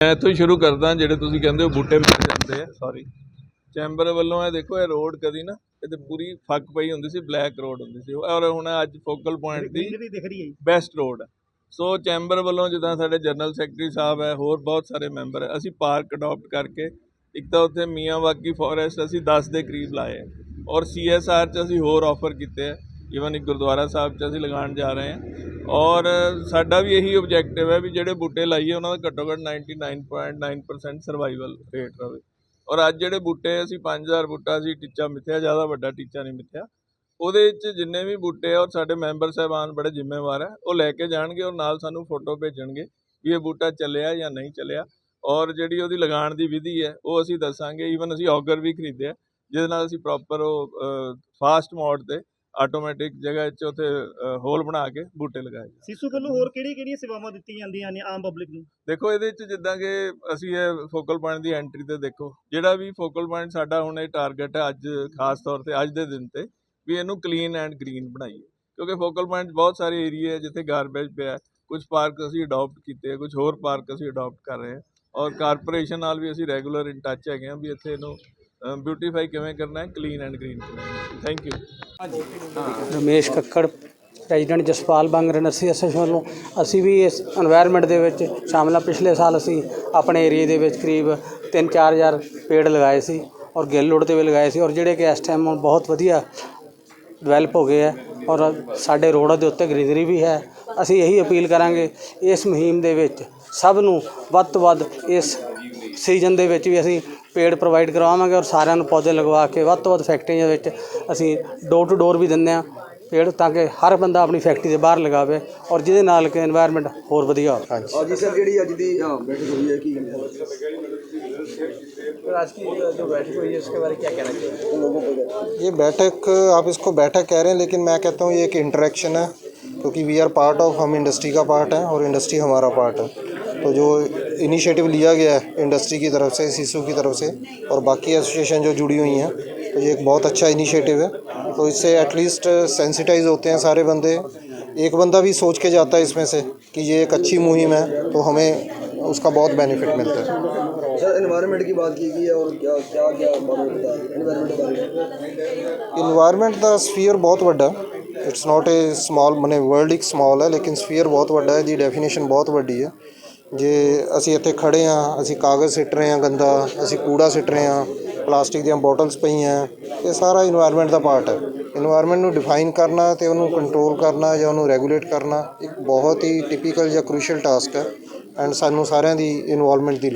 ਮੈਂ ਇੱਥੋਂ ਹੀ ਸ਼ੁਰੂ ਕਰਦਾ ਜਿਹੜੇ ਤੁਸੀਂ ਕਹਿੰਦੇ ਹੋ ਬੂਟੇ ਮਰ ਜਾਂਦੇ ਆ। ਸੌਰੀ ਚੈਂਬਰ ਵੱਲੋਂ ਇਹ ਦੇਖੋ ਇਹ ਰੋਡ ਕਦੀ ਨਾ ਇਹਦੇ ਪੂਰੀ ਫੱਕ ਪਈ ਹੁੰਦੀ ਸੀ ਬਲੈਕ ਰੋਡ ਹੁੰਦੀ ਸੀ। ਔਰ ਹੁਣ ਅੱਜ ਫੋਕਲ ਪੁਆਇੰਟ ਦੀ ਬੈਸਟ ਰੋਡ ਹੈ ਸੋ ਚੈਂਬਰ ਵੱਲੋਂ ਜਿੱਦਾਂ ਸਾਡੇ ਜਨਰਲ ਸੈਕਟਰੀ ਸਾਹਿਬ ਹੈ ਹੋਰ ਬਹੁਤ ਸਾਰੇ ਮੈਂਬਰ ਹੈ ਅਸੀਂ ਪਾਰਕ ਅਡਾਪਟ ਕਰਕੇ ਇੱਕ ਤਾਂ ਉੱਥੇ ਮੀਆਂਵਾਕੀ ਫੋਰੈਸਟ ਅਸੀਂ 10 ਦੇ ਕਰੀਬ ਲਾਏ ਔਰ ਸੀਐਸਆਰ ਚ ਅਸੀਂ ਹੋਰ ਆਫਰ ਕੀਤੇ ਹੈ ਈਵਨ ਇੱਕ ਗੁਰਦੁਆਰਾ ਸਾਹਿਬ ਚ ਅਸੀਂ ਲਗਾਉਣ ਜਾ ਰਹੇ ਹਾਂ ਔਰ ਸਾਡਾ ਵੀ ਇਹੀ ਆਬਜੈਕਟਿਵ ਹੈ ਵੀ ਜਿਹੜੇ ਬੂਟੇ ਲਾਈਏ, ਉਹਨਾਂ ਦਾ ਘੱਟੋ ਘੱਟ 99.9% ਸਰਵਾਈਵਲ ਰੇਟ ਰਹੇ। ਔਰ ਅੱਜ ਜਿਹੜੇ ਬੂਟੇ ਅਸੀਂ 5000 ਬੂਟਾ ਅਸੀਂ ਟੀਚਾ ਮਿੱਥਿਆ, ਜ਼ਿਆਦਾ ਵੱਡਾ ਟੀਚਾ ਨਹੀਂ ਮਿੱਥਿਆ। ਉਹਦੇ ਵਿੱਚ ਜਿੰਨੇ ਵੀ ਬੂਟੇ ਔਰ ਸਾਡੇ ਮੈਂਬਰ ਸਾਹਿਬਾਨ ਬੜੇ ਜ਼ਿੰਮੇਵਾਰ ਹੈ ਉਹ ਲੈ ਕੇ ਜਾਣਗੇ ਔਰ ਨਾਲ ਸਾਨੂੰ ਫੋਟੋ ਭੇਜਣਗੇ ਵੀ ਇਹ ਬੂਟਾ ਚੱਲਿਆ ਜਾਂ ਨਹੀਂ ਚੱਲਿਆ। ਔਰ ਜਿਹੜੀ ਉਹਦੀ ਲਗਾਉਣ ਦੀ ਵਿਧੀ ਹੈ, ਉਹ ਅਸੀਂ ਦੱਸਾਂਗੇ। ਈਵਨ ਅਸੀਂ ਔਗਰ ਵੀ ਖਰੀਦਿਆ, ਜਿਹਦੇ ਨਾਲ ਅਸੀਂ ਪ੍ਰੋਪਰ ਉਹ ਫਾਸਟ ਮੋਡ ਤੇ ਆਟੋਮੈਟਿਕ ਜਗ੍ਹਾ 'ਚ ਉੱਥੇ ਹੋਲ ਬਣਾ ਕੇ ਬੂਟੇ ਲਗਾਏ ਸਿਸੂ ਵੱਲੋਂ ਹੋਰ ਕਿਹੜੀ ਕਿਹੜੀਆਂ ਸੇਵਾਵਾਂ ਦਿੱਤੀਆਂ ਜਾਂਦੀਆਂ ਨੇ ਆਮ ਪਬਲਿਕ ਨੂੰ? ਦੇਖੋ ਇਹਦੇ ਵਿੱਚ ਜਿੱਦਾਂ ਕਿ ਅਸੀਂ ਇਹ ਫੋਕਲ ਪੁਆਇੰਟ ਦੀ ਐਂਟਰੀ ਤੇ ਦੇਖੋ ਜਿਹੜਾ ਵੀ ਫੋਕਲ ਪੁਆਇੰਟ ਸਾਡਾ ਹੁਣ ਇਹ ਟਾਰਗੇਟ ਹੈ ਅੱਜ ਖਾਸ ਤੌਰ ਤੇ ਅੱਜ ਦੇ ਦਿਨ ਤੇ ਵੀ ਇਹਨੂੰ ਕਲੀਨ ਐਂਡ ਗ੍ਰੀਨ ਬਣਾਈਏ। ਕਿਉਂਕਿ ਫੋਕਲ ਪੁਆਇੰਟ ਬਹੁਤ ਸਾਰੇ ਏਰੀਆ ਹੈ ਜਿੱਥੇ ਗਾਰਬੇਜ ਪਿਆ ਕੁਝ ਪਾਰਕ ਅਸੀਂ ਅਡਾਪਟ ਕੀਤੇ ਕੁਝ ਹੋਰ ਪਾਰਕ ਅਸੀਂ ਅਡਾਪਟ ਕਰ ਰਹੇ ਹਾਂ। ਔਰ ਕਾਰਪੋਰੇਸ਼ਨ ਨਾਲ ਵੀ ਅਸੀਂ ਰੈਗੂਲਰ ਇਨ ਟੱਚ ਹੈਗੇ ਹਾਂ ਵੀ ਇੱਥੇ ਇਹਨੂੰ ਬਿਊਟੀਫਾਈ ਕਿਵੇਂ ਕਰਨਾ ਹੈ? Clean and green thank you Ramesh Kakkar president Jaspal Bang ਰਨਸੀ SS ਵੱਲੋਂ। ਅਸੀਂ ਵੀ ਇਸ এনवायरमेंट ਦੇ ਵਿੱਚ ਸ਼ਾਮਲ ਆ ਪਿਛਲੇ ਸਾਲ ਅਸੀਂ ਆਪਣੇ ਏਰੀਆ ਦੇ ਵਿੱਚ ਕਰੀਬ 3-4000 ਪੇੜ ਲਗਾਏ ਸੀ ਔਰ ਗੇਲੋੜ ਤੇ ਵੀ ਲਗਾਏ ਸੀ ਔਰ ਜਿਹੜੇ ਕਿ ਇਸ ਟਾਈਮ ਬਹੁਤ ਵਧੀਆ ਡਿਵੈਲਪ ਹੋ ਗਏ ਆ ਔਰ ਸਾਡੇ ਰੋਡਾਂ ਦੇ ਉੱਤੇ ਗ੍ਰੀਨਰੀ ਵੀ ਹੈ। ਅਸੀਂ ਇਹੀ ਅਪੀਲ ਕਰਾਂਗੇ ਇਸ ਮੁਹਿੰਮ ਦੇ ਵਿੱਚ ਸਭ ਨੂੰ ਵੱਧ ਤੋਂ ਵੱਧ ਇਸ ਸੀਜ਼ਨ ਦੇ ਵਿੱਚ ਵੀ ਅਸੀਂ ਪੇੜ ਪ੍ਰੋਵਾਈਡ ਕਰਵਾਵਾਂਗੇ ਔਰ ਸਾਰਿਆਂ ਨੂੰ ਪੌਦੇ ਲਗਵਾ ਕੇ ਵੱਧ ਤੋਂ ਵੱਧ ਫੈਕਟਰੀਆਂ ਦੇ ਵਿੱਚ ਅਸੀਂ ਡੋਰ ਟੂ ਡੋਰ ਵੀ ਦਿੰਦੇ ਆ ਪੇੜ ਤਾਂ ਕਿ ਹਰ ਬੰਦਾ ਆਪਣੀ ਫੈਕਟਰੀ ਦੇ ਬਾਹਰ ਲਗਾਵੇ ਔਰ ਜਿਹਦੇ ਨਾਲ ਕਿ এনवायरमेंट ਹੋਰ ਵਧੀਆ ਹੋਵੇ। ਹਾਂਜੀ। ਔਰ ਜੀ ਸਰ ਜਿਹੜੀ ਅੱਜ ਦੀ ਬੈਠਕ ਹੋਈ ਹੈ ਕੀ आज की जो बैठक हुई ਹੈ उसके बारे में क्या कहना चाहिए ये बैठक आप इसको बैठक कह रहे हैं लेकिन मैं कहता हूँ ये एक इंटरेक्शन है क्योंकि वी आर पार्ट ऑफ हम इंडस्ट्री का पार्ट है और इंडस्ट्री हमारा पार्ट है तो जो इनिशिएटिव लिया गया है इंडस्ट्री की तरफ से सीसू की तरफ से और बाकी एसोसिएशन जो जुड़ी हुई हैं तो ये एक बहुत अच्छा इनिशिएटिव है तो इससे एटलीस्ट सेंसिटाइज होते हैं सारे बंदे एक बंदा भी सोच के जाता है इसमें से कि ये एक अच्छी मुहिम है तो हमें उसका बहुत बेनिफिट मिलता है सर एनवायरनमेंट की बात की गई है और क्या क्या क्या बारे में बता एनवायरनमेंट के बारे में ਇਨਵਾਇਰਨਮੈਂਟ ਦਾ ਸਫੀਅਰ ਬਹੁਤ ਵੱਡਾ ਇਟਸ ਨਾਟ ਅ ਸਮਾਲ ਮਨੇ ਵਰਲਡ ਇੱਕ ਸਮਾਲ ਹੈ ਲੇਕਿਨ ਸਫੀਅਰ ਬਹੁਤ ਵੱਡਾ ਹੈ ਦੀ ਡੈਫੀਨੇਸ਼ਨ ਬਹੁਤ ਵੱਡੀ ਹੈ ਜੇ ਅਸੀਂ ਇੱਥੇ ਖੜ੍ਹੇ ਹਾਂ, ਅਸੀਂ ਕਾਗਜ਼ ਸਿੱਟ ਰਹੇ ਹਾਂ ਗੰਦਾ, ਅਸੀਂ ਕੂੜਾ ਸਿੱਟ ਰਹੇ ਹਾਂ, ਪਲਾਸਟਿਕ ਦੀਆਂ ਬੋਟਲਸ ਪਈਆਂ, ਇਹ ਸਾਰਾ ਇਨਵਾਇਰਮੈਂਟ ਦਾ ਪਾਰਟ ਹੈ। ਇਨਵਾਇਰਮੈਂਟ ਨੂੰ ਡਿਫਾਈਨ ਕਰਨਾ ਅਤੇ ਉਹਨੂੰ ਕੰਟਰੋਲ ਕਰਨਾ ਜਾਂ ਉਹਨੂੰ ਰੈਗੂਲੇਟ ਕਰਨਾ, ਇੱਕ ਬਹੁਤ ਹੀ ਟਿਪੀਕਲ ਜਾਂ ਕ੍ਰੂਸ਼ੀਅਲ ਟਾਸਕ ਹੈ। ਐਂਡ ਸਾਨੂੰ ਸਾਰਿਆਂ ਦੀ ਇਨਵੋਲਵਮੈਂਟ ਦੀ ਲੋੜ